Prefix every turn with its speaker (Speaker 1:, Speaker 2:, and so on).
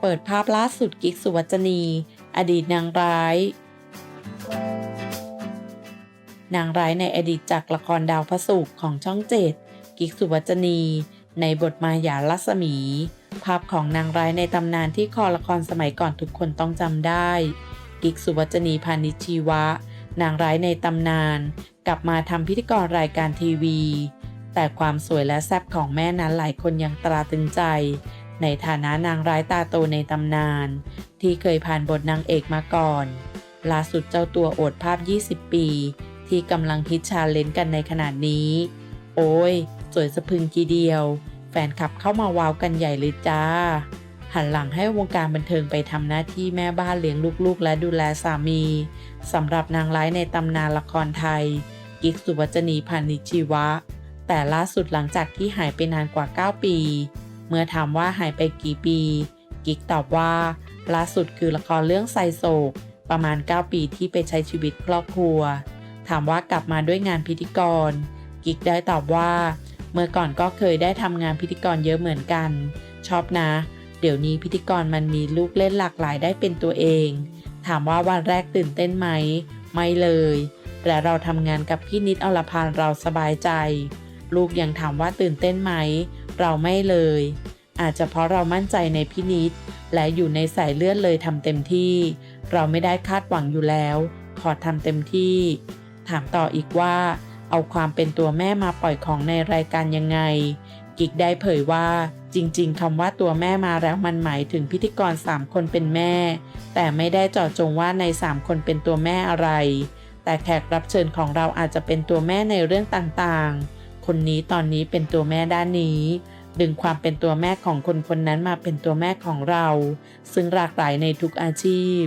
Speaker 1: เปิดภาพล่าสุดกิกสุวัจนี อดีตนางร้าย นางร้ายในอดีตจากละครดาวพระศุกร์ของช่องเจ็ดกิกสุวัจนี ในบทมายาลัศมี ภาพของนางร้ายในตำนานที่คอละครสมัยก่อนทุกคนต้องจำได้ กิกสุวัจนีพานิชชีวะ นางร้ายในตำนาน กลับมาทำพิธีกรรายการทีวี แต่ความสวยและแซ่บของแม่นั้นหลายคนยังตราตึงใจ ในฐานะนางร้ายตาโตในตำนาน ที่เคยผ่านบทนางเอกมาก่อนล่าสุดเจ้าตัวโอดภาพ 20 ปี ที่กำลังฮิตชาเลนจ์กันในขนาดนี้ โอ้ย สวยสะพึงทีเดียว แฟนคลับเข้ามาว้าวกันใหญ่เลยจ้า หันหลังให้วงการบันเทิงไปทำหน้าที่แม่บ้านเลี้ยงลูกๆ และดูแลสามีสำหรับนางร้ายในตำนานละครไทย กิ๊กสุวัจนีพานิชีวะ แต่ล่าสุดหลังจากที่หายไปนานกว่า 9 ปี เมื่อถามว่าหายไปกี่ปี กิกตอบว่า ล่าสุดคือละครเรื่องไซโศกประมาณ 9 ปีที่ไปใช้ชีวิตครอบครัว ถามว่ากลับมาด้วยงานพิธีกร กิกได้ตอบว่า เมื่อก่อนก็เคยได้ทำงานพิธีกรเยอะเหมือนกัน ชอบนะ เดี๋ยวนี้พิธีกรมันมีลูกเล่นหลากหลายได้เป็นตัวเอง ถามว่าวันแรกตื่นเต้นไหม ไม่เลย แต่เราทำงานกับพี่นิดอรพันเราสบายใจ ลูกยังถามว่าตื่นเต้นไหม เราไม่เลย อาจจะเพราะเรามั่นใจในพี่นิดและอยู่ในสายเลือดเลยทำเต็มที่ เราไม่ได้คาดหวังอยู่แล้ว ขอทำเต็มที่ ถามต่ออีกว่า เอาความเป็นตัวแม่มาปล่อยของในรายการยังไง กิกได้เผยว่า จริง ๆคำว่าตัวแม่มาแล้วมันหมายถึงพิธีกร 3 คนเป็นแม่ แต่ไม่ได้เจาะจงว่าใน 3 คนเป็นตัวแม่อะไร แต่แขกรับเชิญของเราอาจจะเป็นตัวแม่ในเรื่องต่างๆ คนนี้ตอนนี้เป็นตัวแม่ด้านนี้ ดึงความเป็นตัวแม่ของคนคนนั้นมาเป็นตัวแม่ของเรา ซึ่งหลากหลายในทุกอาชีพ